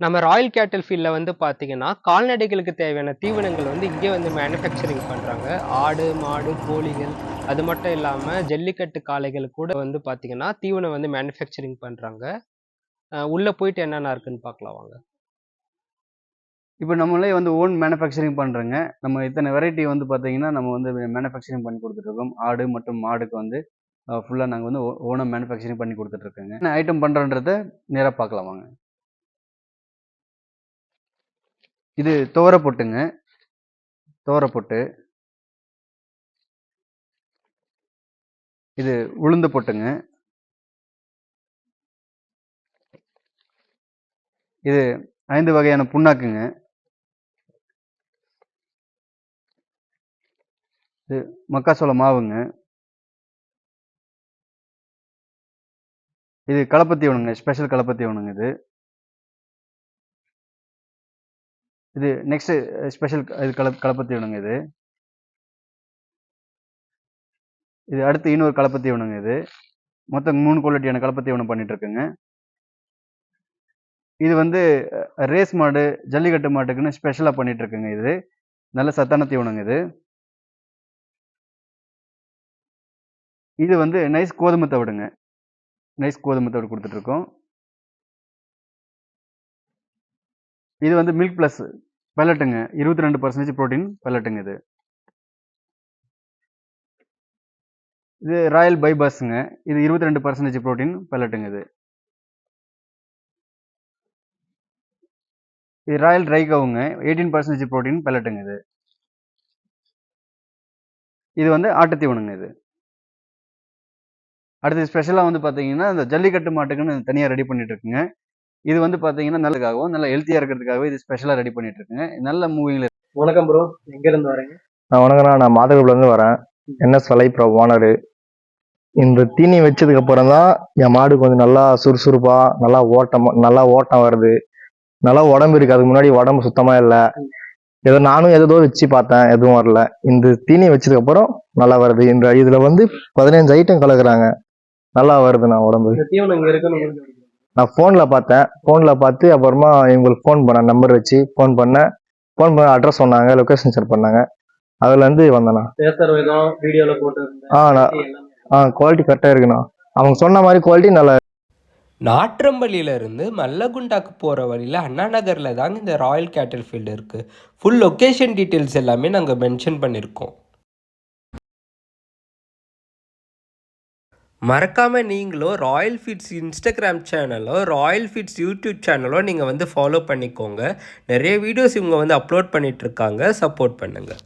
நம்ம ராயல் கேட்டல் ஃபீல்டில் வந்து பார்த்தீங்கன்னா கால்நடைகளுக்கு தேவையான தீவனங்கள் வந்து இங்கே வந்து மேனுஃபேக்சரிங் பண்ணுறாங்க ஆடு மாடு கோழிகள் அது மட்டும் இல்லாமல் ஜல்லிக்கட்டு காளைகள் கூட வந்து பார்த்தீங்கன்னா தீவனம் வந்து மேனுஃபேக்சரிங் பண்ணுறாங்க உள்ளே போயிட்டு என்னென்ன இருக்குன்னு பார்க்கலாம் வாங்க. இப்போ நம்மளே வந்து ஓன் மேனுஃபேக்சரிங் பண்ணுறோங்க நம்ம இத்தனை வெரைட்டி வந்து பார்த்தீங்கன்னா நம்ம வந்து மேனுஃபேக்சரிங் பண்ணி கொடுத்துட்ருக்கோம் ஆடு மற்றும் மாடுக்கு வந்து ஃபுல்லாக நாங்கள் வந்து ஓனாக மேனுஃபேக்சரிங் பண்ணி கொடுத்துட்ருக்கோங்க என்ன ஐட்டம் பண்ணுறன்றத நேராக பார்க்கலாம் வாங்க. இது துவர பொட்டுங்க. துவர பொட்டு. இது உளுந்து பொட்டுங்க. இது ஐந்து வகையான புண்ணாக்குங்க. இது மக்காசோள மாவுங்க. இது கலப்பத்தி ஒன்றுங்க ஸ்பெஷல் கலப்பத்தி ஒன்றுங்க இது. இது நெக்ஸ்ட் ஸ்பெஷல் இது கல கலப்பத்தி ஒண்ணுங்க இது. இது அடுத்து இன்னொரு கலப்பத்தி ஒண்ணுங்க இது. மொத்தம் மூணு குவாலிட்டியான கலப்பத்தி ஒன்று பண்ணிட்டு இருக்குங்க இது வந்து ரேஸ் மாடு ஜல்லிக்கட்டு மாட்டுக்குன்னு ஸ்பெஷலாக பண்ணிட்டு இருக்குங்க இது. நல்ல சத்தான தீவனங்க இது. இது வந்து நைஸ் கோதுமை தவிடுங்க. நைஸ் கோதுமை தவிடு கொடுத்துட்ருக்கோம் இது வந்து மில்க் ப்ளஸ் பெல்லட்டுங்க இருபத்தி ரெண்டு பர்சன்டேஜ் ப்ரோட்டீன் பெல்லட்டுங்க இது. இது ராயல் பைபாஸுங்க இது இருபத்தி ரெண்டு பர்சன்டேஜ் ப்ரோட்டீன் பெல்லட்டுங்க இது இது ராயல் ட்ரைகவுங்க எயிட்டீன் பர்சன்டேஜ் ப்ரோட்டீன் பெல்லட்டுங்க இது. இது வந்து ஆட்டத்தீவனுங்க இது. அடுத்து ஸ்பெஷலாக வந்து பார்த்தீங்கன்னா இந்த ஜல்லிக்கட்டு மாட்டுக்குன்னு தனியாக ரெடி பண்ணிட்டு இருக்குங்க. இது வந்து பார்த்தீங்கன்னா நல்லதுக்காகவும் நல்ல ஹெல்த்தியாக இருக்கிறதுக்காகவே இது ஸ்பெஷலாக ரெடி பண்ணிட்டு இருக்குங்க நல்ல மூவிங்கில் வணக்கம் ப்ரோ எங்கேருந்து வரீங்க? நான் வணக்கம்ண்ணா நான் மாதகுலேருந்து வரேன். என்எஸ் வலை ப்ரோ ஓனரு இந்த தீனி வச்சதுக்கு அப்புறம் தான் என் மாடு கொஞ்சம் நல்லா சுறுசுறுப்பா நல்லா ஓட்டம் நல்லா ஓட்டம் வருது. நல்லா உடம்பு இருக்கு. அதுக்கு முன்னாடி உடம்பு சுத்தமா இல்லை. ஏதோ நானும் ஏதோ வச்சு பார்த்தேன். எதுவும் வரல. இந்த தீனி வச்சதுக்கு அப்புறம் நல்லா வருது. இந்த இதுல வந்து பதினஞ்சு ஐட்டம் கலக்குறாங்க. நல்லா வருதுண்ணா உடம்பு. நான் ஃபோனில் பார்த்தேன். ஃபோனில் பார்த்து அப்புறமா இவங்களுக்கு ஃபோன் பண்ணேன். நம்பர் வச்சு ஃபோன் பண்ணேன். ஃபோன் பண்ண அட்ரஸ் சொன்னாங்க. லொக்கேஷன் ஷேர் பண்ணாங்க. அதுலேருந்து வந்தேண்ணா வீடியோவில் போட்டு ஆ ஆ குவாலிட்டி கரெக்டாக இருக்குண்ணா. அவங்க சொன்ன மாதிரி குவாலிட்டி நல்லா நாற்றம்பள்ளியிலேருந்து மல்லகுண்டாக்கு போகிற வழியில் அண்ணா நகரில் தாங்க இந்த ராயல் கேட்டில் ஃபீல்டு இருக்குது ஃபுல் லொக்கேஷன் டீட்டெயில்ஸ் எல்லாமே நாங்கள் மென்ஷன் பண்ணியிருக்கோம் மறக்காமல் நீங்களும் ராயல் ஃபீட்ஸ் இன்ஸ்டாகிராம் சேனலோ ராயல் ஃபீட்ஸ் யூடியூப் சேனலோ நீங்கள் வந்து ஃபாலோ பண்ணிக்கோங்க. நிறைய வீடியோஸ் இவங்க வந்து அப்லோட் பண்ணிகிட்ருக்காங்க சப்போர்ட் பண்ணுங்கள்